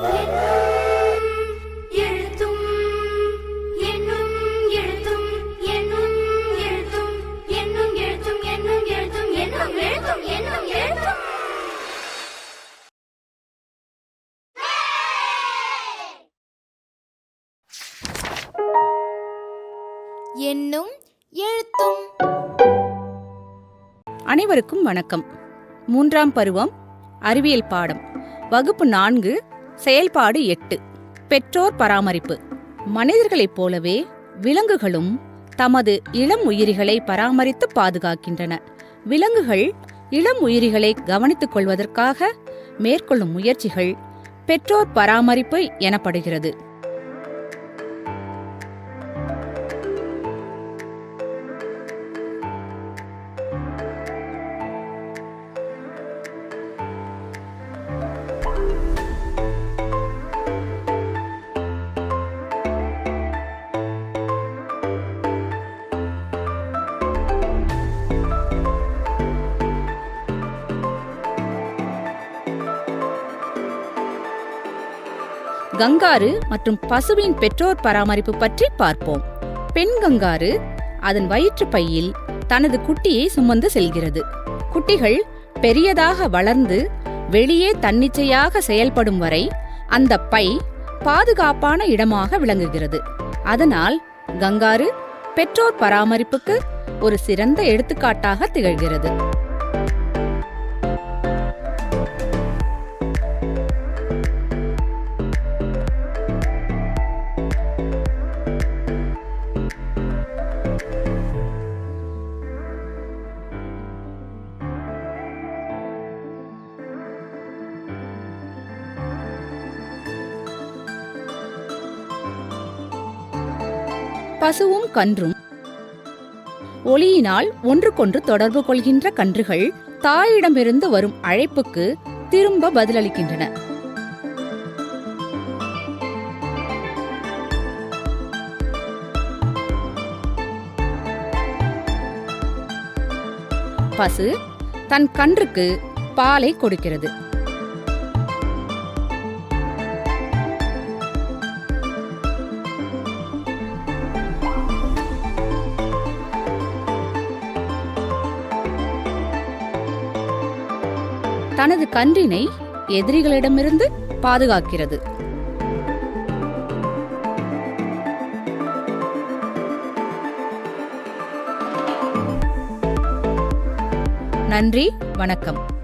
என்னும் எழுத்தும் அனைவருக்கும் வணக்கம். மூன்றாம் பருவம் அறிவியல் பாடம். வகுப்பு நான்கு செயல்பாடு எட்டு. பெற்றோர் பராமரிப்பு. மனிதர்களைப் போலவே விலங்குகளும் தமது இளம் உயிரிகளை பராமரித்து பாதுகாக்கின்றன. விலங்குகள் இளம் உயிரிகளை கவனித்துக் கொள்வதற்காக மேற்கொள்ளும் முயற்சிகள் பெற்றோர் பராமரிப்பு எனப்படுகிறது. கங்காரு மற்றும் பசுவின் பெற்றோர் பராமரிப்பு பற்றி பார்ப்போம். பெண் கங்காரு அதன் வயிற்றுப் பையில் தனது குட்டியை சுமந்து செல்கிறது. குட்டிகள் பெரியதாக வளர்ந்து வெளியே தன்னிச்சையாக செயல்படும் வரை அந்த பை பாதுகாப்பான இடமாக விளங்குகிறது. அதனால் கங்காரு பெற்றோர் பராமரிப்புக்கு ஒரு சிறந்த எடுத்துக்காட்டாக திகழ்கிறது. பசுவும் கன்றும் ஒளியினால் ஒன்றுக்கொன்று தொடர்பு கொள்கின்ற கன்றுகள் தாயிடமிருந்து வரும் அழைப்புக்கு திரும்ப பதிலளிக்கின்றன. பசு தன் கன்றுக்கு பாலை கொடுக்கிறது. தனது கன்றினை எதிரிகளிடமிருந்து பாதுகாக்கிறது. நன்றி வணக்கம்.